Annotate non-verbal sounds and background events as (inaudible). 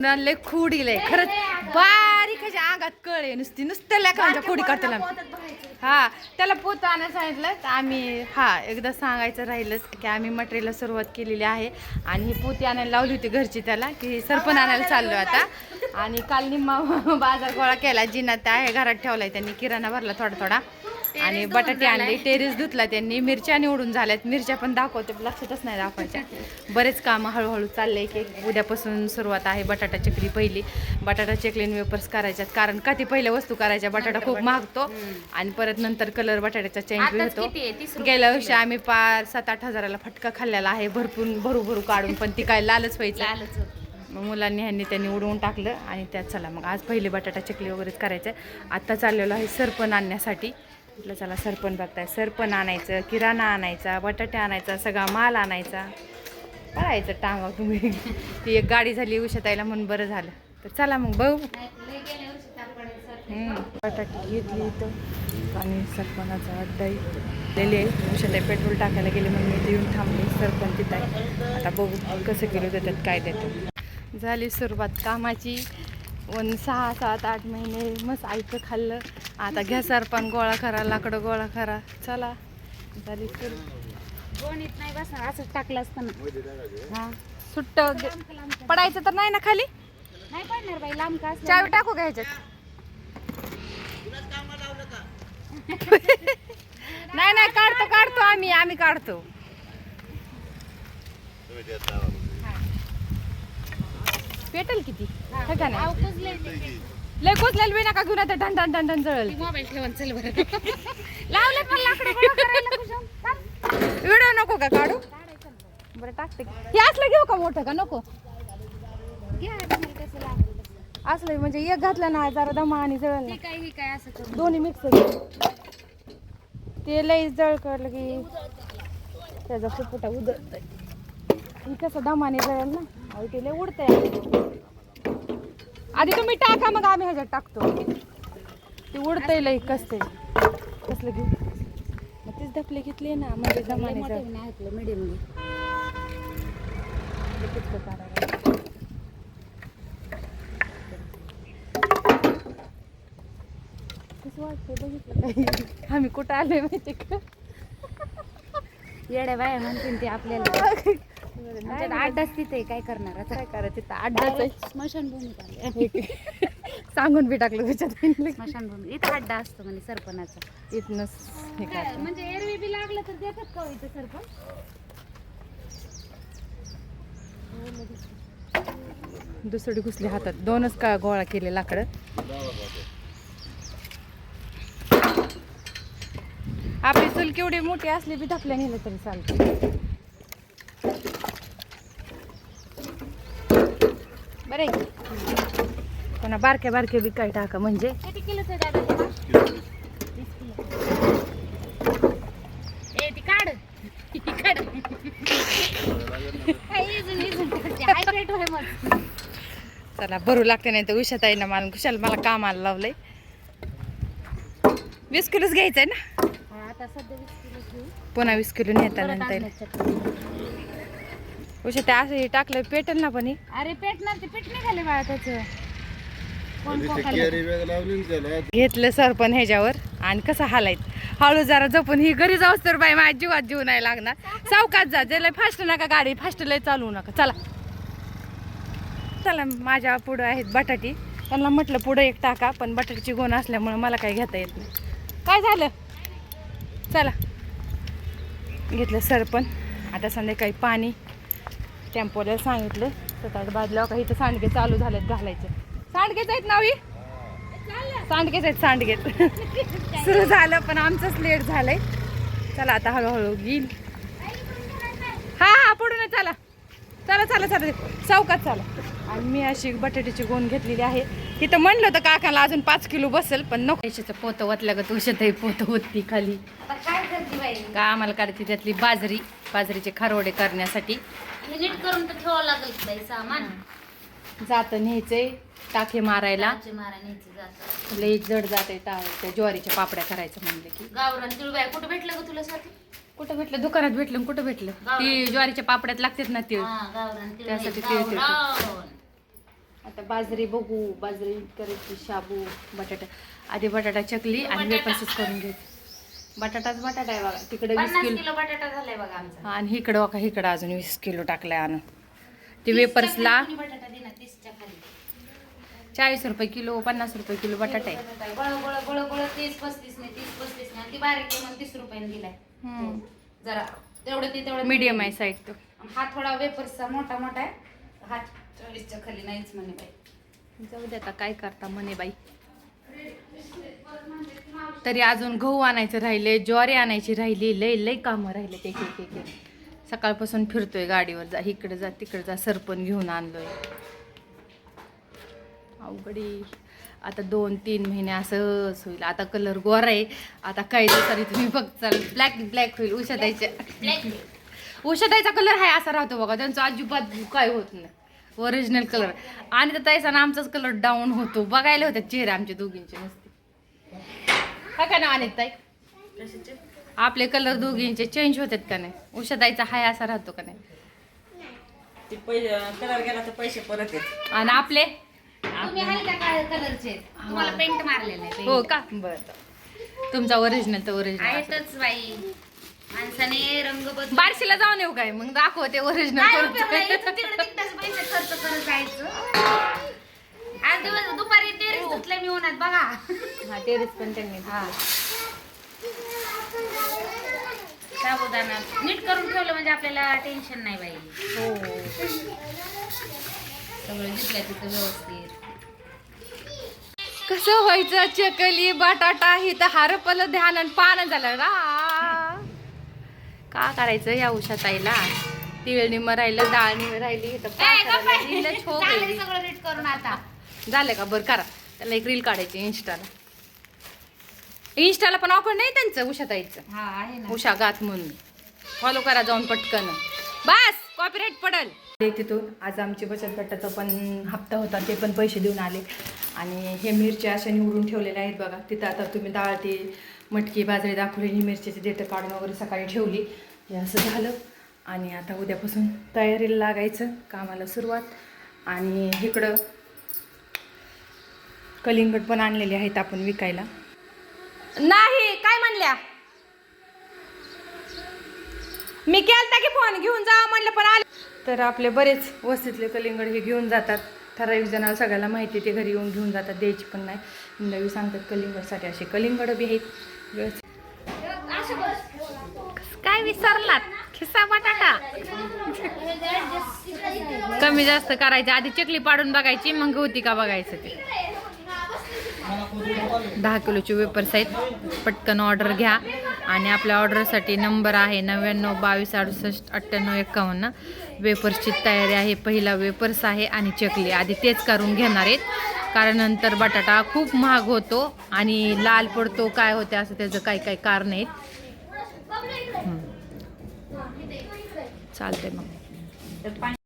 लय खूड गेलंय खरंच बारीक ह्याच्या अंगात कळ नुसती. नुसत्या लेकरांच्या खोडी काढताना हा त्याला पोत आणायला सांगितलं. तर आम्ही हा एकदा सांगायचं राहिलंच की आम्ही मटेरियलला सुरुवात केलेली आहे. आणि ही पोती आणायला लावली होती घरची त्याला की सरपण आणायला चाललो आता. आणि काल निम्मा (laughs) बाजार गोळा केला. जिना त्या आहे घरात ठेवलाय त्यांनी. किराणा भरला थोडा थोडा आणि बटाटे आणले. टेरेस धुतला त्यांनी. मिरच्या निवडून झाल्यात. मिरच्या पण दाखवते. लक्षातच नाही दाखवायच्या. बरेच कामं हळूहळू चाललंय की उद्यापासून सुरुवात आहे बटाटा चकली पहिली. बटाटा चकलीन वेपर्स करायच्यात. कारण का ती पहिल्या वस्तू करायच्या? बटाटा खूप महागतो. आणि परत नंतर कलर बटाट्याचा चेंज होतो आहे? गेल्या वर्षी आम्ही पार सात आठ हजाराला फटका खाल्लेला आहे. भरपूर भरू भरू काढून पण ती काय लालच व्हायचं. मग मुलांनी ह्यांनी त्यांनी उडवून टाकलं आणि त्यात चला. मग आज पहिले बटाटा चकली वगैरेच करायचं आत्ता चाललेलो आहे सरपण आणण्यासाठी. म्हटलं चला सरपण बघताय. सरपण आणायचं किराणा आणायचा बटाटे आणायचा सगळा माल आणायचा. पळायचं टांगा तुम्ही. ती एक गाडी झाली उशतायला म्हणून बरं झालं. तर चला मग बघू. बटाटे घेतली इथं आणि सरपणाचा अड्डा गेली. आहे उशताई पेट्रोल टाकायला गेले म्हणून मी इथे येऊन थांबले. सरपण तिथं आहे. आता बघू कसं केलं त्यात काय देतं. झाली सुरुवात कामाची. वन सहा सात आठ महिने मस्त आईचं खाल्लं. आता घ्या सरपण गोळा करा लाकडं गोळा करा. चला. झाली गोणीत नाही बसणार असंच टाकलं असतं ना. हा. सुट्ट पडायचं तर नाही ना खाली? नाही पडणार बाई लांब का चावी टाकू का ह्याच्यात? नाही नाही काढतो काढतो आम्ही आम्ही काढतो. पेटल किती? है. का नाही? लय कोचलेलं बी नका घेऊन आता ठण ठण ठण ठण जळल. ती मोबाईल ठेवून चल बरं. (laughs) लावले पण लाकडं गोळा करायला कुशाल. व्हिडिओ नको का काढू? बरं टाकते. की. हे असलं घेऊ का मोठं का नको? घ्या तुम्हाला कसं लागेल तसं. असलं म्हणजे एक घातलं ना जरा दमा आणि जळल ना. काय ही काय असं करू. दोन्ही मिक्स ते लई जळ करलं की त्याचा फुफुटा उदळतय. ही कसं दमाने जळल ना. अहो ते लय उडतंय आधी. तुम्ही टाका मग आम्ही ह्याच्यात टाकतो. ते उडतंय लई कसते कसलं घेऊ? मग तेच धपले घेतले ना म्हणजे नाही ऐकलं मीडियम? आम्ही कुठं आलोय माहिती का? येड्या बाया म्हणतील ते आपल्याला. आमच्यात आड्डाच तिथे आहे, काय करणार? आता काय करायचं? तिथं अड्डाच (laughs) आहे. स्मशानभूमीत आले. सांगून बी टाकलं त्याच्यात. स्मशानभूमी. इथं अड्डा असतो म्हणजे सरपणाचा. इथनच हे काय, करतो. म्हणजे एरवी बी लागलं तर देतात का हो इथं सरपण? दुसरी घुसली हातात. दोनच का गोळा केले लाकडं? आपली चूल केवढी मोठी असली बी धपल्या नेलं तरी चालतं. की? पुन्हा बारक्या बारक्या बी काय टाका म्हणजे किती किलोच आहे दादा बा? वीस किलो. ए ती काढ इजून इजून करते. मग. चला भरू लागते नाही तर उशात आहे ना मला कुशाल मला कामाला लावलंय वीस किलोच घ्यायचंय ना हा, आता सध्या वीस किलो घेऊ पुन्हा वीस किलो नेता परत नंतर आणण्यात चटणी. उशा ते असं हे टाकलं पेटेल ना पण हे. अरे पेटणार ते पेट निघाले बाळा त्याचं. कोण कोण खाल्लं? घेतलं सरपण ह्याच्यावर आणि कसं हालायत. हळू जरा जपून ही घरी जाऊस तर बाई माझ्या जीवात जीव नाही लागणार. सावकाश जा जे लय फास्ट नका गाडी फास्ट लय चालवू नका. चला. चला माझ्या पुढं आहेत बटाटी. त्यांना म्हटलं पुढं एक टाका पण बटाट्याची गोण असल्यामुळे मला काही घेता येत नाही. काय झालं? चला. घेतलं सरपण. आता संध्याकाळी पाणी. टेम्पोला सांगितलं. सात आठ बाजल्या का इथं सांडगे चालू झालेत घालायचे. सांडगेच आहेत नावी? सांडगेच आहेत सांडगेच. (laughs) सुरू झालं पण आमचंच लेट झालंय. चला आता हळूहळू येईल. हा हा पडून चला. चला चला चला. चौकात चला. आणि मी अशी बटाट्याची गोण घेतलेली आहे. तिथं म्हणलं होतं काकाला अजून पाच किलो बसेल पण नको. पैशाचं पोतं वतल्या का तुळशीतही पोतं होती खाली. का आम्हाला काढते त्यातली बाजरी बाजरीचे खारोडे करण्यासाठी. नीट करून तर ठेवावं लागेल बाई सामान. जातं न्यायचंय. टाके मारायला. लाचे मारा न्यायचं जातं. लई जड जाते त्या ज्वारीच्या पापड्या करायचं म्हणलं की. गावरान तिळबाई कुठं भेटलं का तुला स्वाती कुठं भेटलं? दुकानात भेटलं आणि कुठं भेटलं. ती ज्वारीच्या पापड्यात लागतात ना ती हा गावरान तिळबाई त्यासाठी तिळ तिळ. गावरान आता बाजरी बघू. बाजरी करायची शाबू बटाटा. आधी बटाटा चकली आणि वेपर्सच करून घेते बटाटाच बटाटा आहे बघा. तिकडे वीस पन्नास किलो किलो बटाटा झालाय बघा आमचा. आणि इकडं बघा इकडं अजून वीस किलो टाकलाय आणून. ते वेपर्सला कोणी बटाटा तीसच्या खाली. चाळीस रुपये किलो पन्नास रुपये किलो बटाटा आहे. गोळ गोळ गोळ गोळ तीस पस्तीस तीस पस्तीस ती बारीक आहे म्हणून तीस रुपयाने दिलाय. हम्म. जरा तेवढं ते तेवढं मीडियम आहे साईड तो. हा थोडा वेपर्सचा मोठा मोठा आहे. हा चाळीसच्या खाली नाहीच म्हणे बाई. जाऊ दे आता काय करता म्हणे बाई. तरी अजून गहू आणायचं राहिले ज्वारी आणायची राहिली लय लय कामं राहिले ते एक एक सकाळपासून फिरतोय गाडीवर जा इकडे जा तिकडे जा सरपण घेऊन आणलोय. अवघडी. आता दोन तीन महिने असंच होईल. आता कलर गोरा आहे. आता काही दिवसांनी तुम्ही बघचाल ब्लॅक ब्लॅक होईल. उषाताईच्या उषाताईचा कलर आहे असा राहतो बघा. त्यांचा अजिबात काय होत नाही. ओरिजिनल कलर आणि तर ताईचा आमचाच कलर डाऊन होतो. बघायला होत्या चेहरे आमच्या दोघींचे नसते अनित ताई. आपले कलर दोघींचे चेंज होतात का नाही? उषाताईचा हाय असा राहतो का नाही? ते पैसे कलर गेला तर पैसे परत येत. आणि आपले? तुम्ही हलक्या काळ्या कलरचे तुम्हाला पेंट मारलेलं आहे हो paint. का? बरं. तुमचा ओरिजिनल तर ओरिजिनल आहेतच बाई. माणसाने रंग बदल बारशीला जाऊन येऊ काय? मग दाखवते ओरिजिनल काय उपयोग नाही, इथं तिकडं तिकडेच पैसे खर्च करत जायचं. आज दिवस दुपारी टेरेस धुतले मी उन्हात बघा. हा टेरेस पण त्यांनी हा. साबुदाणा नीट करून ठेवलं म्हणजे आपल्याला टेन्शन नाही बाई. हो. सगळं दिसलं तिथं व्यवस्थित. कसं व्हायचं? चकली बटाटा ही तर हरपलं ध्यान आणि पान झालं रा का करायचं या उषाताईला तिळ निम राहिलं डाळ निम राहिली तर झालं का? बरं करा. त्याला एक रील काढायची इंस्टाला. इंस्टाला पण ऑफर नाही त्यांचं उषाताईचं. हा आहे ना. उषा गात म्हणून. फॉलो करा जाऊन पटकन. बस कॉपीराईट पडल. तिथून आज आमचे बचत गटाचा पण हप्ता होता ते पण पैसे देऊन आले. आणि हे मिरच्या अशा निवडून ठेवलेल्या आहेत बघा. तिथं आता तुम्ही डाळ ते मटकी बाजरी दाखवलेली मिरच्याची देठं काढून वगैरे सकाळी ठेवली. हे असं झालं. आणि आता उद्यापासून तयारीला लागायचं कामाला सुरुवात. आणि इकडं कलिंगड पण आणलेले आहेत आपण विकायला. नाही काय म्हणल्या? मी केलता की फोन घेऊन जा म्हणलं पण आले तर आपले बरेच वस्तीतले कलिंगड हे घेऊन जातात. ठराविक जणांना सगळ्याला माहिती आहे, ते घरी येऊन घेऊन जातात द्यायची पण नाही. नवी सांगतात कलिंगडसाठी असे कलिंगड बी आहेत. काय विसरलात? खिस्सा बटाटा. कमी जास्त करायचे आधी चकली पाडून बघायची मग होती का बघायचं ते. दहा किलोचे वेपर्स आहेत. पटकन ऑर्डर घ्या. आणि आपल्या ऑर्डरसाठी नंबर आहे नव्याण्णव बावीस अडुसष्ट अठ्ठ्याण्णव एकावन्न वेपर्सची तयारी आहे. पहिला वेपर्स आहे आणि चकली. आधी तेच करून घेणार आहेत. कारण नंतर बटाटा खूप महाग होतो आणि लाल पडतो काय होते असं त्याचं काही काही कारण आहेत. चालतंय मग.